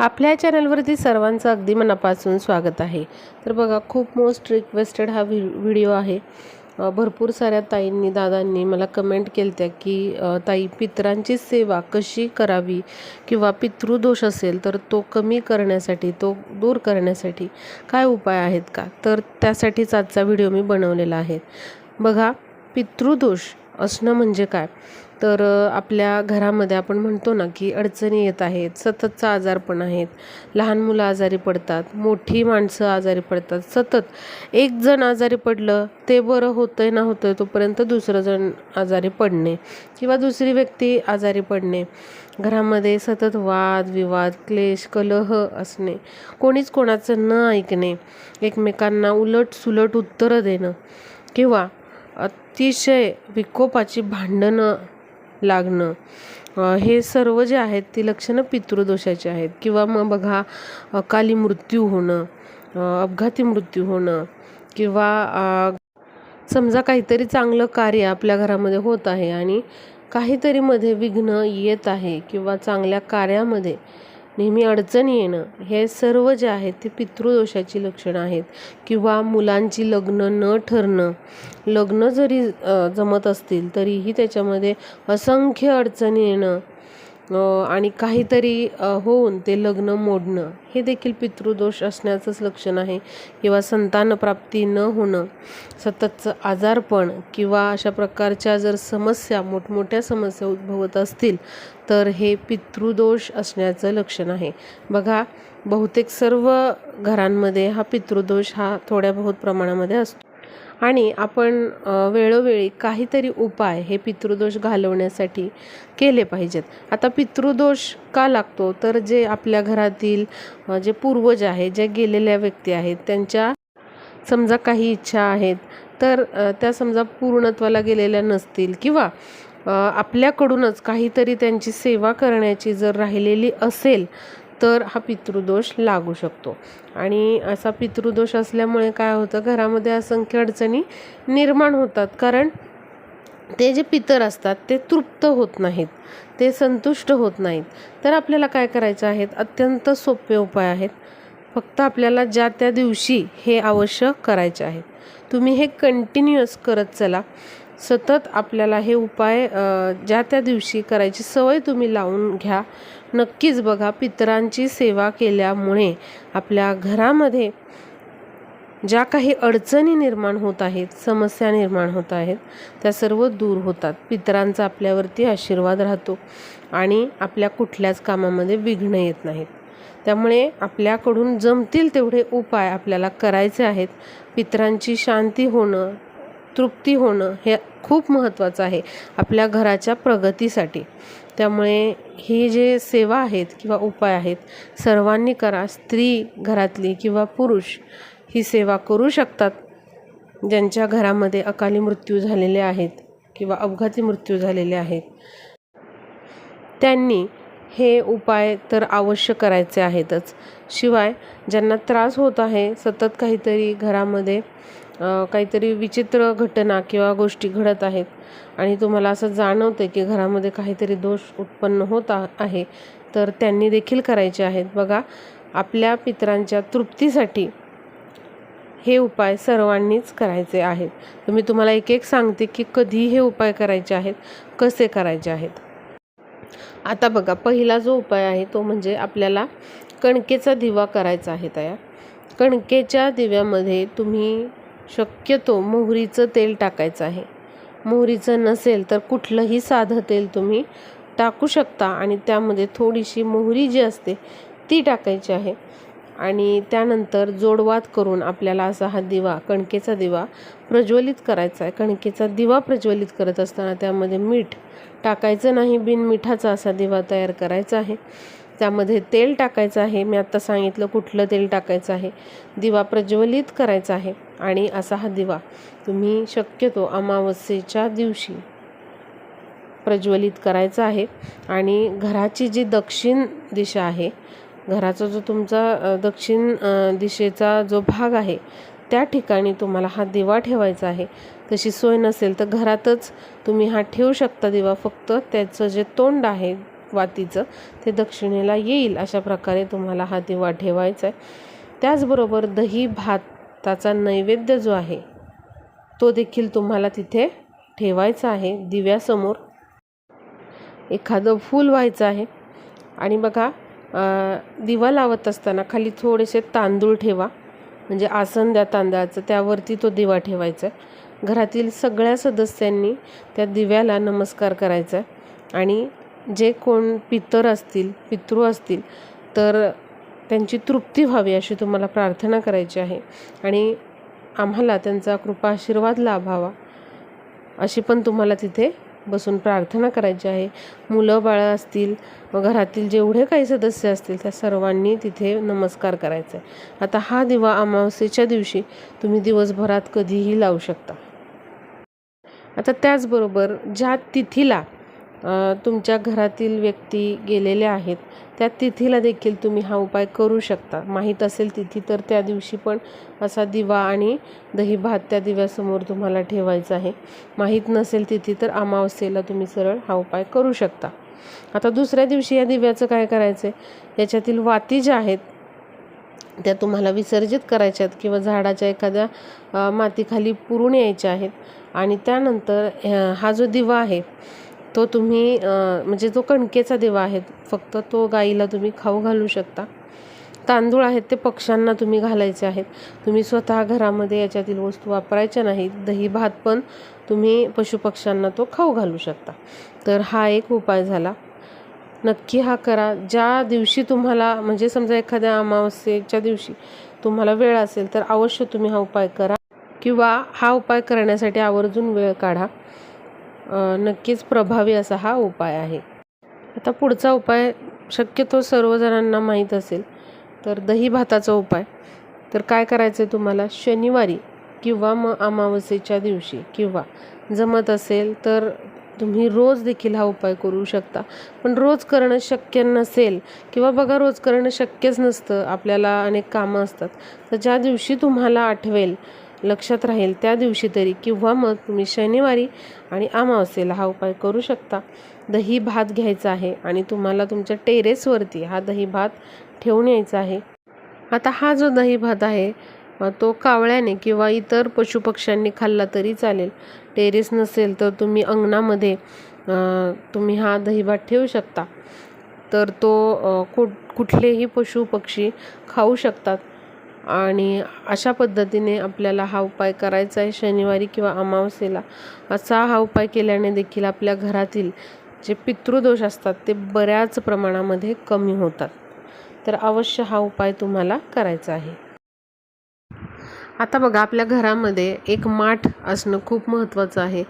आपल्या चॅनलवरती सर्वांचं अगदी मनापासून स्वागत आहे. तर बघा खूप मोस्ट रिक्वेस्टेड हा व्हि व्हिडिओ आहे. भरपूर साऱ्या ताईंनी दादांनी मला कमेंट केल्या की ताई पितरांची सेवा कशी करावी किंवा पितृदोष असेल तर तो कमी करण्यासाठी तो दूर करण्यासाठी काय उपाय आहेत का? तर त्यासाठीच आजचा व्हिडिओ मी बनवलेला आहे. बघा पितृदोष असणं म्हणजे काय? तर आपल्या घरामध्ये आपण म्हणतो ना की अडचणी येत आहेत सततचा आजारपण आहेत. लहान मुलं आजारी पडतात मोठी माणसं आजारी पडतात. सतत एक जण आजारी पडलं ते बरं होतंय ना होतंय तोपर्यंत दुसरं जण आजारी पडणे किंवा दुसरी व्यक्ती आजारी पडणे. घरामध्ये सतत वाद विवाद क्लेश कलह असणे. कोणीच कोणाचं न ऐकणे. एकमेकांना उलट सुलट उत्तरं देणं किंवा अतिशय विकोपाची भांडणं लागणं. हे सर्व जे आहेत ती लक्षणं पितृदोषाची आहेत. किंवा मग बघा अकाली मृत्यू होणं अपघाती मृत्यू होणं किंवा समजा काहीतरी चांगलं कार्य आपल्या घरामध्ये होत आहे आणि काहीतरी मध्ये विघ्न येत आहे किंवा चांगल्या कार्यामध्ये नेहमी अडचणी येणं हे सर्व जे आहेत ते पितृदोषाची लक्षणं आहेत. किंवा मुलांची लग्न न ठरणं. लग्न जरी जमत असतील तरीही त्याच्यामध्ये असंख्य अडचणी येणं आणि काहीतरी होऊन ते लग्न मोडणं हे देखील पितृदोष असण्याचंच लक्षण आहे. किंवा संतानप्राप्ती न होणं सततचं आजारपण किंवा अशा प्रकारच्या जर समस्या मोठमोठ्या समस्या उद्भवत असतील तर हे पितृदोष असण्याचं लक्षण आहे. बघा बहुतेक सर्व घरांमध्ये हा पितृदोष हा थोड्या बहुत प्रमाणामध्ये असतो. आणि आपण वेळोवेळी काहीतरी उपाय हे पितृदोष घालवण्यासाठी केले पाहिजेत. आता पितृदोष का लागतो? तर जे आपल्या घरातील जे पूर्वज आहेत ज्या गेलेल्या व्यक्ती आहेत त्यांच्या समजा काही इच्छा आहेत तर त्या समजा पूर्णत्वाला गेलेल्या नसतील किंवा आपल्याकडूनच काहीतरी त्यांची सेवा करण्याची जर राहिलेली असेल तर हा पितृदोष लागू शकतो. आणि असा पितृदोष असल्यामुळे काय होतं घरामध्ये असंख्य अडचणी निर्माण होतात. कारण ते जे पितर असतात ते तृप्त होत नाहीत. ते संतुष्ट होत नाहीत. तर आपल्याला काय करायचं आहेत अत्यंत सोपे उपाय आहेत. फक्त आपल्याला ज्या त्या दिवशी हे आवश्यक करायचे आहेत तुम्ही हे कंटिन्युअस करत चला. सतत आपल्याला हे उपाय ज्या त्या दिवशी करायची सवय तुम्ही लावून घ्या. नक्कीच बघा पितरांची सेवा केल्यामुळे आपल्या घरामध्ये ज्या काही अडचणी निर्माण होत आहेत समस्या निर्माण होत आहेत त्या सर्व दूर होतात. पितरांचा आपल्यावरती आशीर्वाद राहतो आणि आपल्या कुठल्याच कामामध्ये विघ्न येत नाहीत. त्यामुळे आपल्याकडून जमतील तेवढे उपाय आपल्याला करायचे आहेत. पितरांची शांती होणं तृप्ती होणं हे खूप महत्त्वाचं आहे आपल्या घराच्या प्रगतीसाठी. त्यामुळे ही जे सेवा आहेत किंवा उपाय आहेत सर्वांनी करा. स्त्री घरातली किंवा पुरुष ही सेवा करू शकतात. ज्यांच्या घरामध्ये अकाली मृत्यू झालेले आहेत किंवा अपघाती मृत्यू झालेले आहेत. त्यांनी हे उपाय तर अवश्य करायचे आहेतच. शिवाय ज्यांना त्रास होत आहे सतत काहीतरी घरामध्ये काहीतरी विचित्र घटना किंवा गोष्टी घडत आहेत आणि तुम्हाला असं जाणवतं की घरामध्ये काहीतरी दोष उत्पन्न होत आहे तर त्यांनी देखील करायचे आहेत. बघा आपल्या पितरांच्या तृप्तीसाठी हे उपाय सर्वांनीच करायचे आहेत. तर मी तुम्हाला एक एक सांगते की कधी हे उपाय करायचे आहेत कसे करायचे आहेत. आता बघा पहिला जो उपाय आहे तो म्हणजे आपल्याला कणकेचा दिवा करायचा आहे तयार. कणकेच्या दिव्यामध्ये तुम्ही शक्यतो मोहरीचं तेल टाकायचं आहे. मोहरीचं नसेल तर कुठलंही साधं तेल तुम्ही टाकू शकता आणि त्यामध्ये थोडीशी मोहरी जी असते ती टाकायची आहे. आणि त्यानंतर जोडवात करून आपल्याला असा हा दिवा कणकेचा दिवा प्रज्वलित करायचा आहे. कणकेचा दिवा प्रज्वलित करत असताना त्यामध्ये मीठ टाकायचं नाही. बिन मिठाचा असा दिवा तयार करायचा आहे. त्यामध्ये तेल टाकायचं आहे. मी आत्ता सांगितलं कुठलं तेल टाकायचं आहे. दिवा प्रज्वलित करायचा आहे आणि असा हा दिवा तुम्ही शक्यतो अमावस्येच्या दिवशी प्रज्वलित करायचा आहे. आणि घराची जी दक्षिण दिशा आहे घराचा जो तुमचा दक्षिण दिशेचा जो भाग आहे त्या ठिकाणी तुम्हाला हा दिवा ठेवायचा आहे. तशी सोय नसेल तर घरातच तुम्ही हा ठेवू शकता दिवा. फक्त त्याचं जे तोंड आहे वातीचं ते दक्षिणेला येईल अशा प्रकारे तुम्हाला हा दिवा ठेवायचा आहे. त्याचबरोबर दही भाताचा नैवेद्य जो आहे तो देखील तुम्हाला तिथे ठेवायचा आहे दिव्यासमोर. एखादं फूल व्हायचं आहे. आणि बघा दिवा लावत असताना खाली थोडेसे तांदूळ ठेवा. म्हणजे आसन द्या तांदळाचं त्यावरती तो दिवा ठेवायचा आहे. घरातील सगळ्या सदस्यांनी त्या दिव्याला नमस्कार करायचा आणि जे कोण पितर असतील पितृ असतील तर त्यांची तृप्ती व्हावी अशी तुम्हाला प्रार्थना करायची आहे. आणि आम्हाला त्यांचा कृपा आशीर्वाद लाभावा अशी पण तुम्हाला तिथे बसून प्रार्थना करायची आहे. मुलं बाळं असतील व घरातील जेवढे काही सदस्य असतील त्या सर्वांनी तिथे नमस्कार करायचा आहे आता हा दिवा अमावस्येच्या दिवशी तुम्ही दिवसभरात कधीही लावू शकता. आता त्याचबरोबर ज्या तिथीला तुमच्या घरातील व्यक्ती गेलेल्या आहेत त्या तिथीला देखील तुम्ही हा उपाय करू शकता. माहीत असेल तिथी तर त्या दिवशी पण असा दिवा आणि दही भात त्या दिव्यासमोर तुम्हाला ठेवायचा आहे. माहीत नसेल तिथी तर अमावस्येला तुम्ही सरळ हा उपाय करू शकता. आता दुसऱ्या दिवशी या दिव्याचं काय करायचं आहे याच्यातील वाती ज्या आहेत त्या तुम्हाला विसर्जित करायच्या आहेत किंवा झाडाच्या एखाद्या मातीखाली पुरून यायच्या आहेत. आणि त्यानंतर हा जो दिवा आहे तो तुम्ही म्हणजे जो कणकेचा दिवा आहे फक्त तो गाईला तुम्ही खाऊ घालू शकता. तांदूळ आहेत ते पक्ष्यांना तुम्ही घालायचे आहेत. तुम्ही स्वतः घरामध्ये याच्यातील वस्तू वापरायच्या नाहीत. दही भात पण तुम्ही पशुपक्ष्यांना तो खाऊ घालू शकता. तर हा एक उपाय झाला. नक्की हा करा. ज्या दिवशी तुम्हाला म्हणजे समजा एखाद्या अमावस्येच्या दिवशी तुम्हाला वेळ असेल तर अवश्य तुम्ही हा उपाय करा. किंवा हा उपाय करण्यासाठी आवर्जून वेळ काढा. नक्कीच प्रभावी असा हा उपाय आहे. आता पुढचा उपाय शक्यतो सर्वजणांना माहीत असेल तर दही भाताचा उपाय. तर काय करायचं आहे तुम्हाला? शनिवारी किंवा मग अमावस्येच्या दिवशी किंवा जमत असेल तर तुम्ही रोज देखील हा उपाय करू शकता. पण रोज करणं शक्य नसेल किंवा बघा रोज करणं शक्यच नसतं आपल्याला अनेक कामं असतात. तर ज्या दिवशी तुम्हाला आठवेल लक्षात राहील त्या दिवशी तरी किंवा मग तुम्ही शनिवारी आणि अमावस्येला हा उपाय करू शकता. दही भात घ्यायचा आहे आणि तुम्हाला तुमच्या टेरेसवरती हा दही भात ठेवून यायचा आहे. आता हा जो दही भात आहे तो कावळ्याने किंवा इतर पशुपक्ष्यांनी खाल्ला तरी चालेल. टेरेस नसेल तर तुम्ही अंगणामध्ये तुम्ही हा दही भात ठेवू शकता. तर तो कुठ कुठलेही पशु पक्षी खाऊ शकतात. आणि अशा पद्धतीने आपल्याला हा उपाय करायचा आहे शनिवारी किंवा अमावस्येला. असा हा उपाय केल्याने देखील आपल्या घरातील जे पितृदोष असतात ते बऱ्याच प्रमाणामध्ये कमी होतात. तर अवश्य हा उपाय तुम्हाला करायचा आहे. आता बघा आपल्या घरामध्ये एक माठ असणं खूप महत्त्वाचं आहे.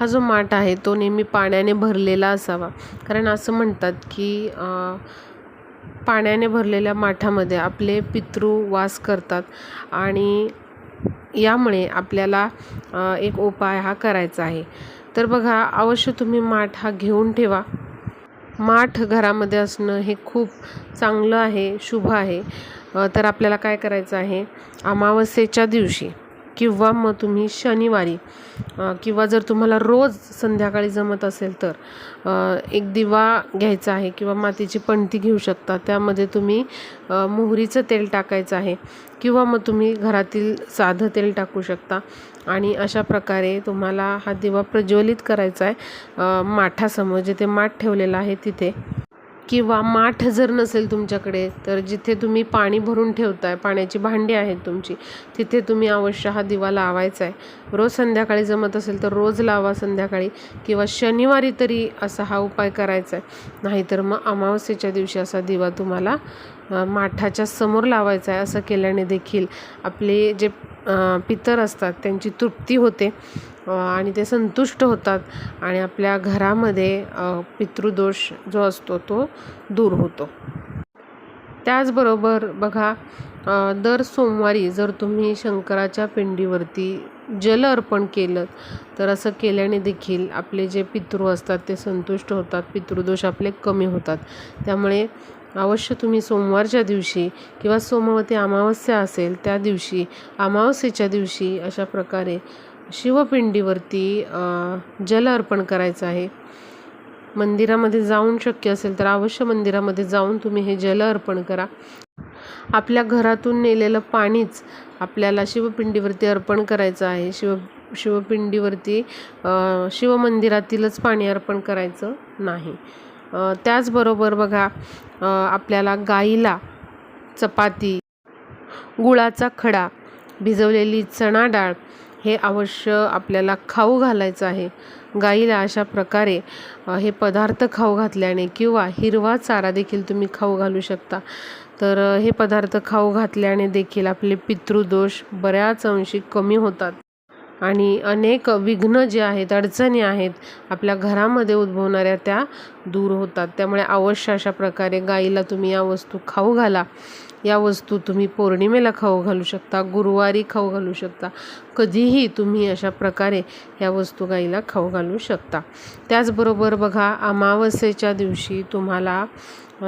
हा जो माठ आहे तो नेहमी पाण्याने भरलेला असावा. कारण असं म्हणतात की पाण्याने भरलेल्या माठामध्ये आपले पितृ वास करतात आणि यामुळे आपल्याला एक उपाय हा करायचा आहे. तर बघा अवश्य तुम्ही माठ हा घेऊन ठेवा. माठ घरामध्ये असणं हे खूप चांगलं आहे शुभ आहे. तर आपल्याला काय करायचं आहे? अमावस्येच्या दिवशी किंवा मग तुम्ही शनिवारी किंवा जर तुम्हाला रोज संध्याकाळी जमत असेल तर एक दिवा घ्यायचा आहे किंवा मातीची पणती घेऊ शकता. त्यामध्ये तुम्ही मोहरीचं तेल टाकायचं आहे किंवा मग तुम्ही घरातील साधं तेल टाकू शकता. आणि अशा प्रकारे तुम्हाला हा दिवा प्रज्वलित करायचा आहे माठासमोर जिथे माठ ठेवलेला आहे तिथे. किंवा माठ जर नसेल तुमच्याकडे तर जिथे तुम्ही पाणी भरून ठेवताय पाण्याची भांडी आहेत तुमची तिथे तुम्ही अवश्य हा दिवा लावायचा आहे. रोज संध्याकाळी जमत असेल तर रोज लावा संध्याकाळी किंवा शनिवारी तरी असा हा उपाय करायचा आहे. नाहीतर मग अमावस्येच्या दिवशी असा दिवा तुम्हाला माठाच्या समोर लावायचा आहे असं केल्याने देखील आपले जे पितर असतात त्यांची तृप्ती होते. आणि ते संतुष्ट होतात आणि आपल्या घरामध्ये पितृदोष जो असतो तो दूर होतो. त्याचबरोबर बघा दर सोमवारी जर तुम्ही शंकराच्या पिंडीवरती जल अर्पण केलं तर असं केल्याने देखील आपले जे पितृ असतात ते संतुष्ट होतात पितृदोष आपले कमी होतात. त्यामुळे अवश्य तुम्ही सोमवारच्या दिवशी किंवा सोमवती अमावस्या असेल त्या दिवशी अमावस्येच्या दिवशी अशा प्रकारे शिवपिंडीवरती जल अर्पण करायचं आहे. मंदिरामध्ये जाऊन शक्य असेल तर अवश्य मंदिरामध्ये जाऊन तुम्ही हे जल अर्पण करा. आपल्या घरातून नेलेलं पाणीच आपल्याला शिवपिंडीवरती अर्पण करायचं आहे. शिव शिवपिंडीवरती शिवमंदिरातीलच पाणी अर्पण करायचं नाही. त्याचबरोबर बघा आपल्याला गाईला चपाती गुळाचा खडा भिजवलेली चणा डाळ हे अवश्य आपल्याला खाऊ घालायचं आहे. गाईला अशा प्रकारे हे पदार्थ खाऊ घातल्याने किंवा हिरवा चारा देखील तुम्ही खाऊ घालू शकता. तर हे पदार्थ खाऊ घातल्याने देखील आपले पितृदोष बऱ्याच अंशी कमी होतात. आणि अनेक विघ्न जे आहेत अडचणी आहेत आपल्या घरामध्ये उद्भवणाऱ्या त्या दूर होतात. त्यामुळे अवश्य अशा प्रकारे गाईला तुम्ही या वस्तू खाऊ घाला. या वस्तू तुम्ही पौर्णिमेला खाऊ घालू शकता गुरुवारी खाऊ घालू शकता. कधीही तुम्ही अशा प्रकारे या वस्तू गाईला खाऊ घालू शकता. त्याचबरोबर बघा अमावस्येच्या दिवशी तुम्हाला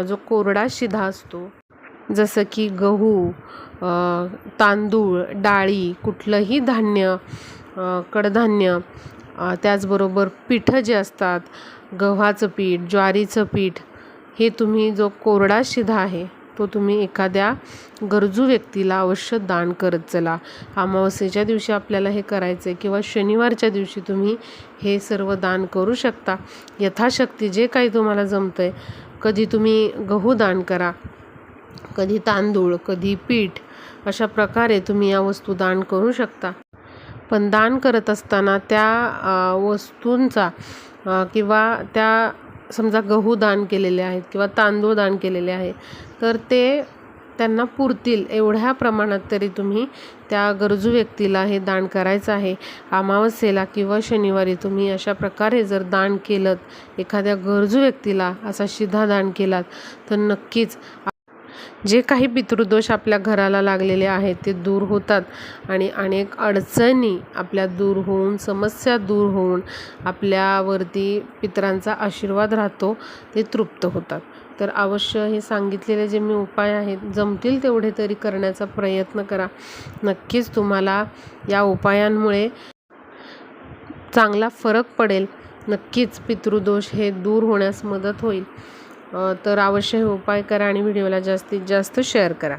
जो कोरडा शिधा असतो जसं की गहू तांदूळ डाळी कुठलंही धान्य कडधान्य त्याचबरोबर पिठं जे असतात गव्हाचं पीठ ज्वारीचं पीठ हे तुम्ही जो कोरडा शिधा आहे तो तुम्ही एखाद्या गरजू व्यक्तीला अवश्य दान करत चला. अमावस्येच्या दिवशी आपल्याला हे करायचं आहे किंवा शनिवारच्या दिवशी तुम्ही हे सर्व दान करू शकता. यथाशक्ती जे काही तुम्हाला जमतं आहे कधी तुम्ही गहू दान करा कधी तांदूळ कधी पीठ अशा प्रकारे तुम्ही या वस्तू दान करू शकता. पण दान करत असताना त्या वस्तूंचा किंवा त्या समजा गहू दान केलेले आहेत किंवा तांदूळ दान केलेले आहे तर ते त्यांना पुरतील. एवढ्या प्रमाणात तरी तुम्ही त्या गरजू व्यक्तीला हे दान करायचं आहे. अमावस्येला किंवा शनिवारी तुम्ही अशा प्रकारे जर दान केलं एखाद्या गरजू व्यक्तीला असा शिधा दान केलात तर नक्कीच जे काही पितृदोष आपल्या घराला लागलेले आहेत ते दूर होतात आणि अनेक अडचणी आपल्या दूर होऊन समस्या दूर होऊन आपल्यावरती पितरांचा आशीर्वाद राहतो ते तृप्त होतात. तर अवश्य हे सांगितलेले जे मी उपाय आहेत जमतील तेवढे तरी करण्याचा प्रयत्न करा. नक्कीच तुम्हाला या उपायांमुळे चांगला फरक पडेल. नक्कीच पितृदोष हे दूर होण्यास मदत होईल. तर अवश्य हे उपाय करा आणि व्हिडिओला जास्तीत जास्त शेअर करा.